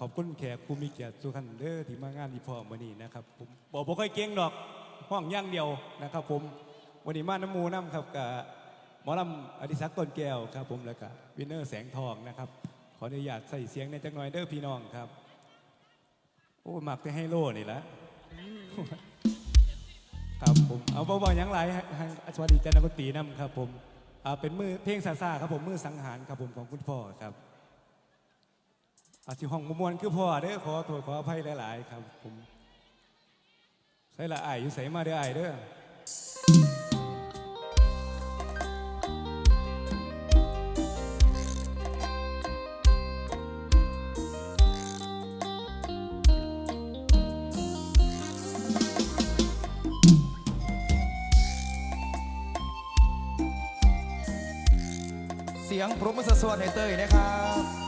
ขอบคุณแขกผู้มีเกียรติทุกท่านเด้อที่มางานอีพอมื้อนี้นะครับผมบอกบ่ค่อยเก่งดอกห้องย่างเดียวนะครับผมวันนี้มาน้ำมูน้ำครับกับหมอลำอดิศักดิ์ต้นแก้วครับผมแล้วก็วินเนอร์แสงทองนะครับขออนุญาตใส่เสียงในจักหน่อยเด้อพี่น้องครับโอ้หมักแต่ให้โล่นี่แหละครับผมเอาเบาๆหยังไรให้ให้สวัสดีจันทร์กตีน้ำครับผมเป็นมือเพลงซาซาครับผมมือสังหารครับผมของคุณพ่อครับ อาชิห้องมมวนคือพ่อเด้อขอโทษขออภัยหลายๆครับ ผมใส่ละอายอยู่ใส่มาเด้ออายเด้อเสียงปรบมือสวดให้เต้ยนะครับ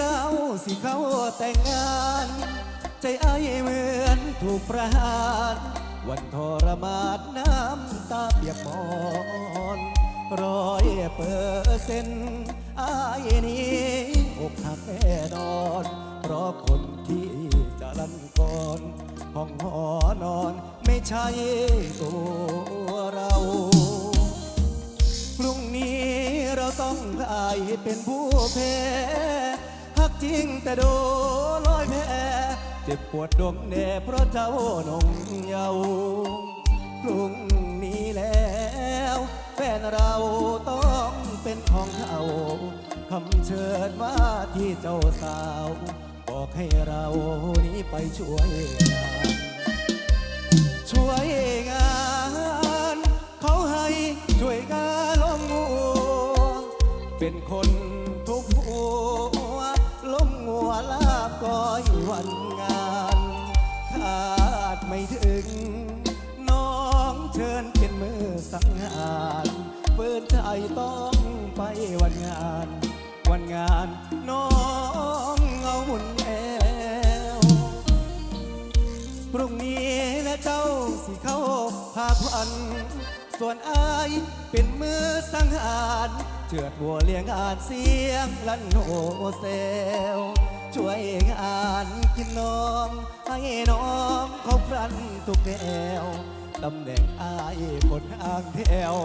เจ้าสิเข้าแต่งงาน ใจไอ้ายเหมือนถูกประหาร วันทรมานน้ำตาเปียกมอนร้อยเปอร์เซ็นต์ไอ้ายนี้อกหักแน่นอน เพราะคนที่จะลันก่อนห้องหอนอนไม่ใช่ตัวเราพรุ่งนี้เราต้องกลายเป็นผู้แพ้ ยิงแต่โดลอยแพ้เจ็บปวดดวงแน่เพราะเจ้านงเยาว์พรุ่งนี้แล้วแฟนเราต้องเป็นของเขาคำเชิญว่าที่เจ้าสาว บอกให้เรานี้ไปช่วยงานช่วยงานเขาให้ช่วยงานล้มงัวเป็นคน เจ้าสิเข้าพาควัน ส่วนอายเป็นมือสังหารเจือดหัวเลี้ยงอ่านเสียงลั่นโหเซลช่วยงานกินนมให้น้องเขาพรันทุกแนวตำแหน่งอายคนอ่างแถว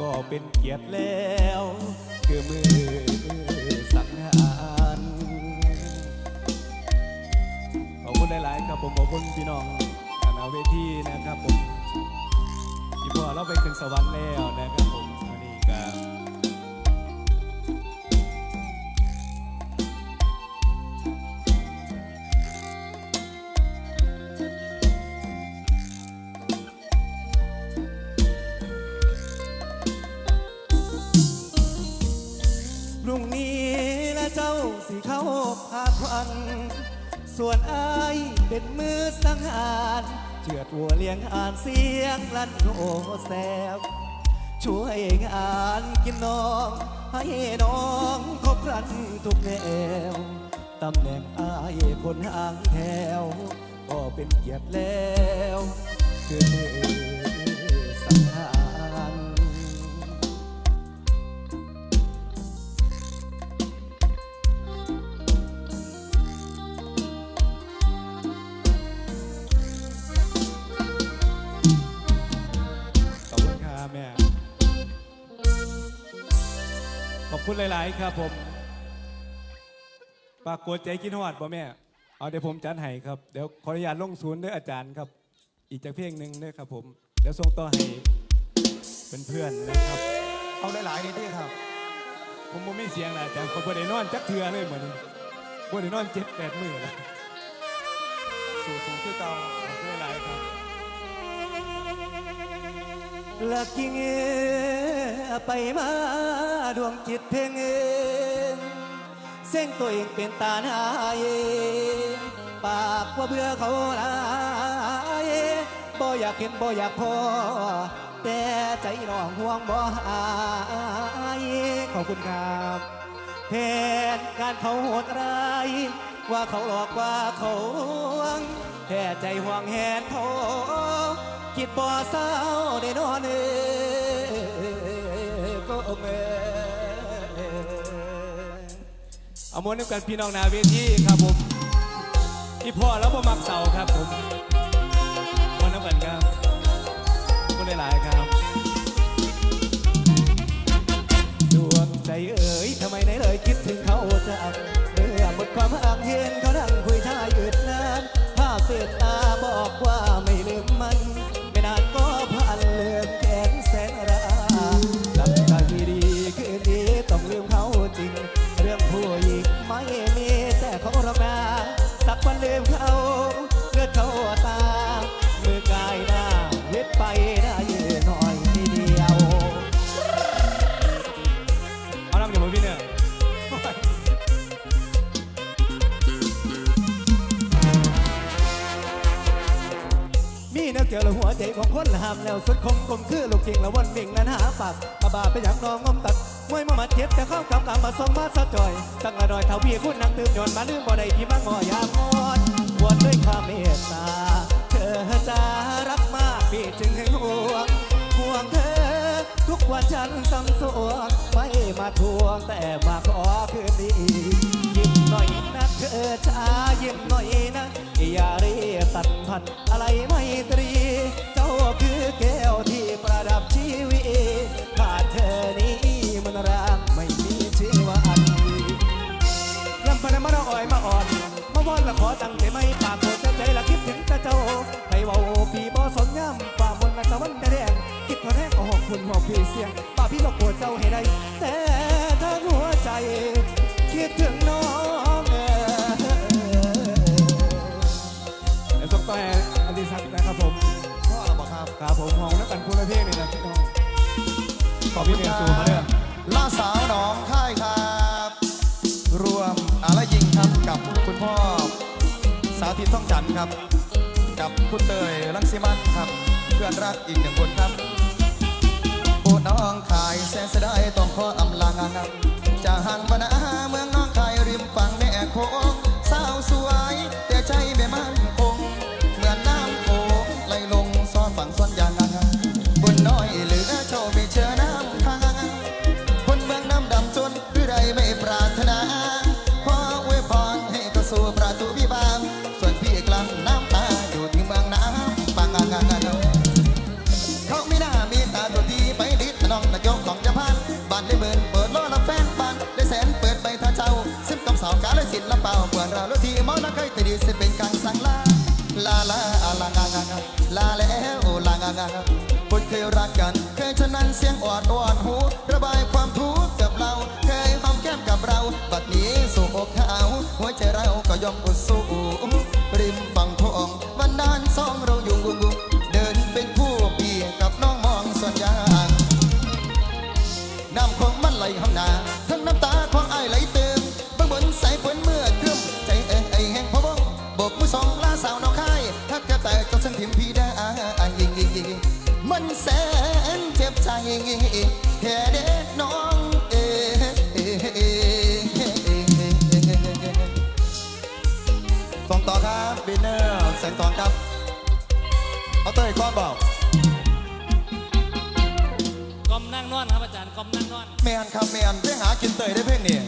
ก็เป็นเกียรติแล้ว คือมือสังหารขอบคุณหลาย ๆ ครับผมขอบคุณพี่น้อง เวทีนะครับผมที่พ่อเราไปขึ้นสวรรค์แล้วนะครับผมวันนี้ก็พรุ่งนี้และเจ้าสิเข้าพาควัน ส่วนอายเป็นมือสังหาร เจือดวัวเลี้ยงอ่านเสียงลั่นโอแซบช่วยงานกินน้อง ให้น้องครบครันทุกแนวตำแหน่งอายคนห่างแถว ก็เป็นเกียรติแล้วคือ คุณครับแม่ ขอบคุณหลาย ๆ ครับผมปรากฏใจกินหอดป่ะแม่ เอาเดี๋ยวผมจัดให้ครับ เดี๋ยวขออนุญาตลงศูนย์เด้ออาจารย์ครับ อีกจากเพลงหนึ่งเด้อครับผม เดี๋ยวส่งต่อให้เป็นเพื่อนนะครับ เอาหลายๆนี่ที่ครับ ผมบ่มีเสียงนะอาจารย์ผมบ่ได้นอนจักเทือเลยเหมือนบ่ได้นอนเจ็ดแปดมื้อแล้วสู่สู่คือเก่าขอบคุณหลายๆครับ ลักกิ่งเอไปมาดวงจิตเพ่งเองเส้นตัวเองเป็นตาหน้ายปากว่าเบื่อเขาลายบ่อยากเห็นบ่อยากพอ แต่ใจน้องห่วงบ่หายขอบคุณครับแผนการเขาโหดร้ายว่าเขาหลอกว่าเขาหวงแต่ใจห่วงแหนเขาคิดบ่เศร้า ได้นอนเอมเอยเอามวนกันพี่น้องนาเวทีครับผมพี่พ่อแล้วพ่อมักเสาครับผมมวนน้ำกันครับคุณหลายๆครับดวงใจเอ๋ยทำไมไหนเลยคิดถึงเขาจังเมื่อหมดความห่างเห็นเขาดังคุยชายอืดนานภาพเสดตาบอกว่าไม่ สุดคมคมคือลูกจริงละวันหนึ่งนั้นหาปากมาบาไปอย่างนองงมตัดมวยมามาเจ็บแต่เข้ากำกำมาสมมาสะจอย ตั้งอร่อยเท่าพี่คุณนั่งตื่นยนมาลืมบ่ได้ที่มางอยามอนวนด้วยความเมตตา เธอจะรักมากพี่จึงห้ห่วงห่วงเธอ ทุกวันฉันสังสวงไม่มาทวงแต่มาขอคืนดียิ้มหน่อยนะเธอจ้ายิ้มหน่อยนะอย่าเรียกตัดพันอะไรไม่ตรี คือแก้วที่ประดับชีวิตขาดเธอนี้มันรักไม่มีชีวันลำพันมาเราอ่อยมาอ่อน มาวอนละขอตั้งใจไม่ปากโคตรใจละคิดถึงแต่เจ้าให้ว่าพี่บ่สนย่ำป่ามนต์ตะวันแดงคิดพอแรกออกคุณหอกพี่เสียง ครับผมห้องน้ำกันคุณละเพลงนี่นะพี่น้องขอบพี่เนี่ยสูมาเด้อล่าสาวหนองค่ายครับ รวมอะไรยิงครับกับคุณพ่อ สาธิตท่องจันทร์ครับ กับคุณเตยรังสิมันครับ เพื่อนรักอีกหนึ่งคนครับโอ้น้องขายแสนเสยดายต้องขออำลางานจากห่างปนาเมืองน้องขายริมฝั่งแม่โคงสาวสวย แต่ใจไม่มั่นค น้อยเหลือโชว์ไม่เชื่อ คนเคยรักกัน เคยฉะนั้นเสียงอ่อนอ่อนหู ระบายความทุกข์กับเรา เคยหอมแก้มกับเรา บัดนี้สู่อกเขาหัวใจเราก็ยอมอุดสู้ริมฝั่งทองวันนั้นสองเราอยู่กุงกุงเดินเป็นคู่ปีกับน้องมองส่วนยางน้ำของมันไหลห้องนาทั้งน้ำตาของไอไหลเติมบื้องบนสายฝนเมื่อครึ้มใจเอ้ยไอ้แห้งพะวงโบกมือสองลาสาวน้องค่ายถ้าแกแต่จนเส้นถิ่มพี่ได้ยิงยิงยิง มันแสนเจ็บใจแค่เด็กน้องเส่งต่อครับบินเนอร์แสงทองครับ เอาเตยก้อนบอกกอมนั่งนอนครับอาจารย์กอมนั่งนอนแมนครับแมนไปหากินเตยได้เพ่งนี่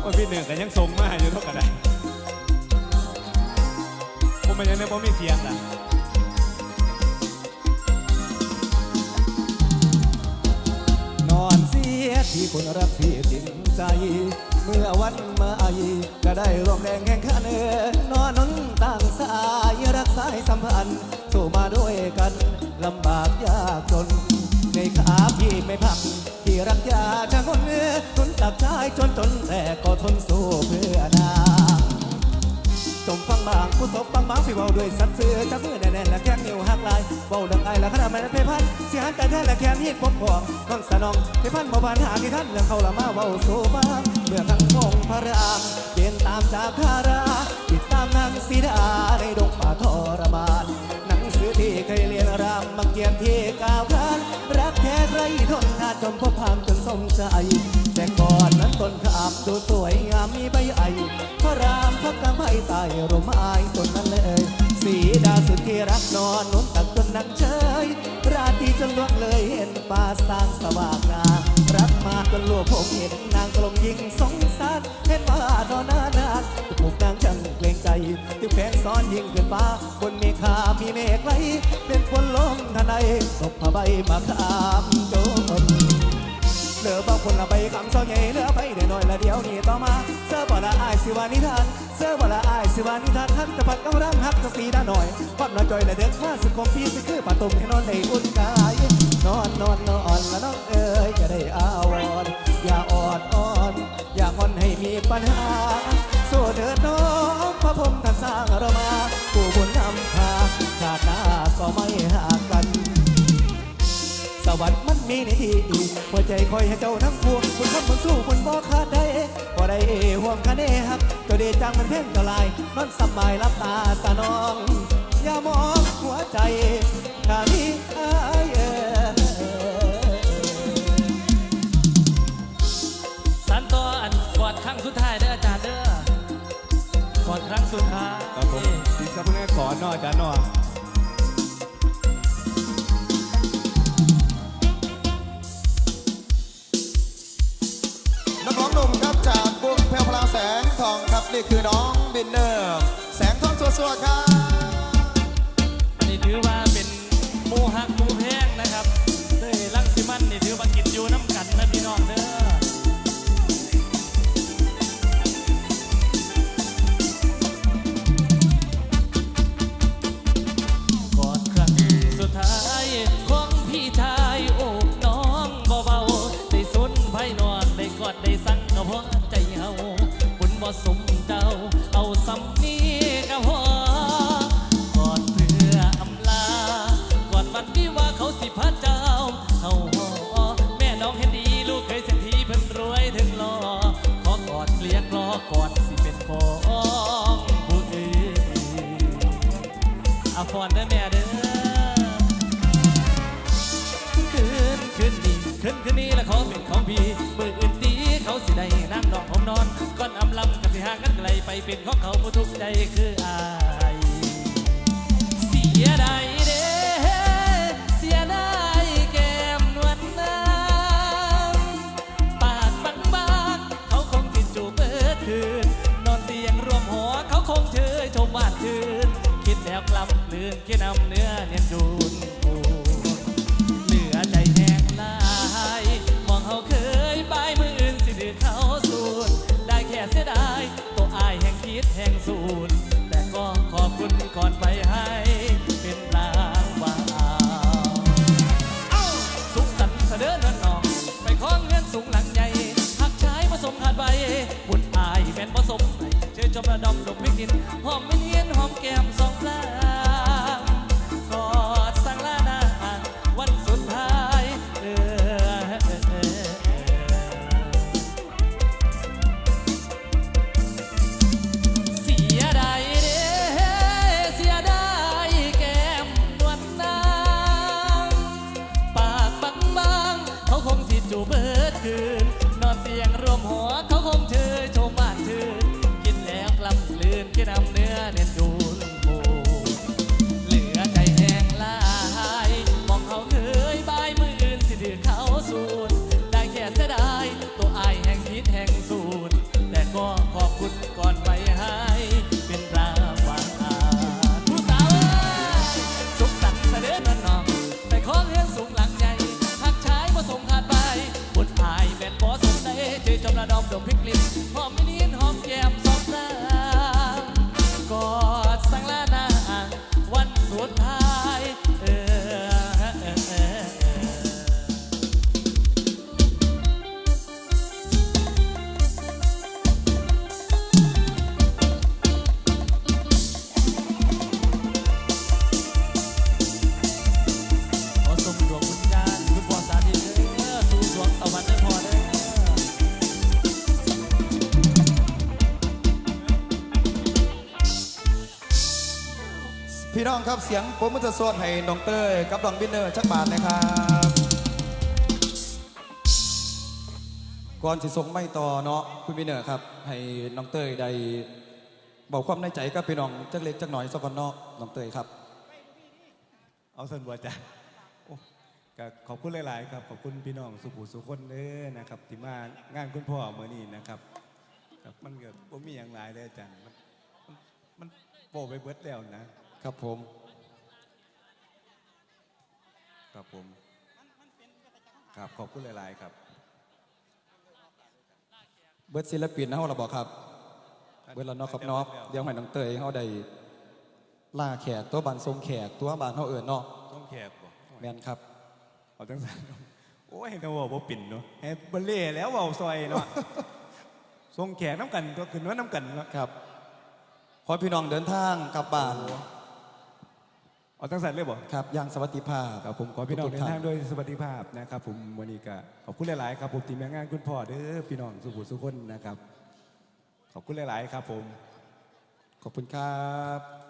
โอ้ยพี่หนึ่งกันยังทรงมาอยู่เท่ากันได้ผมมันยังได้ผมมีเสียงอะ ที่คนรักพี่ติดใจ เมื่อวันมาอีก็ได้ร่วมแรงแข่งขันเออนอนนนต่างสายรักสายสัมพันธ์สู้มาด้วยกันลำบากยากจน ในขาพี่ไม่พักที่รักยาจะคนเนื้อทนตักใจจนจนแต่ก็ทนสู้เพื่อนาจงฟังบางผู้ตบบางบางพี่เบาด้วยสัตว์เสือจับมือแน่นๆและแค่ นิ้วหักลายเบาดังไอและขนาดมันเพพันเสียหันแต่แท้และแค่นี้พบพองน้องสนองเพพันบ่บานหาที่ท่านเรื่องเขาละมาเบาสู่บ้างเมื่อทั้งพงพระรามเดินตามจากคาราติดตามนางสีดาในดงป่าทรมานหนังสือที่เคยเรียนามบางเกียรติที่กลาวขานรักแท้ไรทนทานจนพบพามจนสมใจ แต่ก่อนนั้นต้นขามดูสวยงามมีใบไอพระรามพระกำไผ่ตายร่มอายต้นนั้นเลย สีดาสุดที่รักนอนนุ่นตักจนนักเชย จนล่วงเลยเห็นป้าสร้างสว่างงามรักมาจนลวกผมเห็นนางกลมยิงสงสารเห็นป่านอนนานาถูกนางช่างเกรงใจที่แฝงซ้อนยิ่งเกินฟ้าบนเมฆามีเมฆไหลเป็นคนลมทนายตกผ้าใบมาขามโจ เหลือบางคนละใบคำเศร้าใหญ่เหลือไปได้น้อยละเดียวนี่ต่อมาเสื้อบ่ละอายสิวานิทานเสื้อบ่ละอายสิวานิทานท่านจะพัดกำลังหักสักสีด้าหน่อยความน้อยจอยละเด็กมาสุดคมพี่สิคือป่าตุ่มให้นอนในอุ่นกายนอนนอนนอนละน้องเอ๋ยจะได้อาวรณ์อย่าออดอ่อนอย่างอนให้มีปัญหาสู้เถิดน้องพระพรหมท่านสร้างเรามาผู้บุญนำพาชาติหน้าก็ไม่ห่างกัน สวรรค์มันมีในที่หัวใจคอยให้เจ้าทั้งพวงคุณทำมันสู้คุณบ่ขาดได้บ่ได้ห่วงคะแนหักเจ้าเดจังมันเพ่งเจ้าลายนอนสบายรับตาตาน้อง อย่ามองหัวใจถ้ามีอายเอ่ยสันต่ออันกอดครั้งสุดท้ายเด้ออาจารย์เด้อกอดครั้งสุดท้ายครับผมดีสักเพื่อนขอหน่อยจ้าหน่อยนัก นี่คือน้องบินเนอร์ แสงทองสวดๆครับ กับสิห่างกันไกลไปเป็นของเขาผู้ทุกใจคืออายเสียดายเด้เสียดายแก้มนวลนางปากบางบางเขาคงติดจูบเบิดคืน นอนเตียงรวมหัวเขาคงเชยชมบ้านคืน คิดแล้วกลับลืนคิดนำเนื้อ ระดมดมพริกินหอมไม่เลียนหอมแก้มสองพล ครับเสียงผมมันจะสวดให้น้องเต้ยกับน้องบินเนอร์ชักบาทนะครับ ก่อนสิส่งไม่ต่อเนาะคุณบินเนอร์ครับ ให้น้องเต้ยได้บอกความในใจกับพี่น้องจักเล็กจักหน่อยสักคนเนาะน้องเต้ยครับ เอาส่วนบัวจ้ะโอ้ก็ขอบคุณหลาย ๆ ครับ ขอบคุณพี่น้องสุภูสุคนเด้อนะครับที่มางานคุณพ่อเมื่อนี้นะครับครับมันเกิดผมมีอย่างหลายเลยอาจารย์มันมันมันโปรไปเบิดแล้วนะ ครับผม ครับผม ครับขอบคุณหลาย ๆ ครับ เบิร์ดศิลปินเฮาเราบอกครับ เบิร์ดแล้วเนาะครับเนาะเดี๋ยวให้น้องเตยเฮาได้ล่าแขกตัวบานทรงแขกตัวบานเฮาเอิ้นเนาะต้องแขกบ่แม่นครับเอาตั้งแต่โอ้ยเห็นว่าบ่ปิ่นเนาะแฮบเล่แล้วเว้าซอยเนาะส่งแขกน้ำกันก็ขึ้นว่าน้ำกันเนาะครับขอให้พี่น้องเดินทางกลับบ้าน เอาตั้งแต่เลยบ่ครับอย่างสวัสดิภาพครับผมขอพี่น้องทุเดิกนๆทางโดยสวัสดิภาพนะครับผมวันนี้ก็ขอบคุณหลาย ๆ ครับผมทีมงานคุณพ่อเด้อพี่น้องสุขุสุคนนะครับ ขอบคุณหลาย ๆ ครับผม ขอบคุณครับ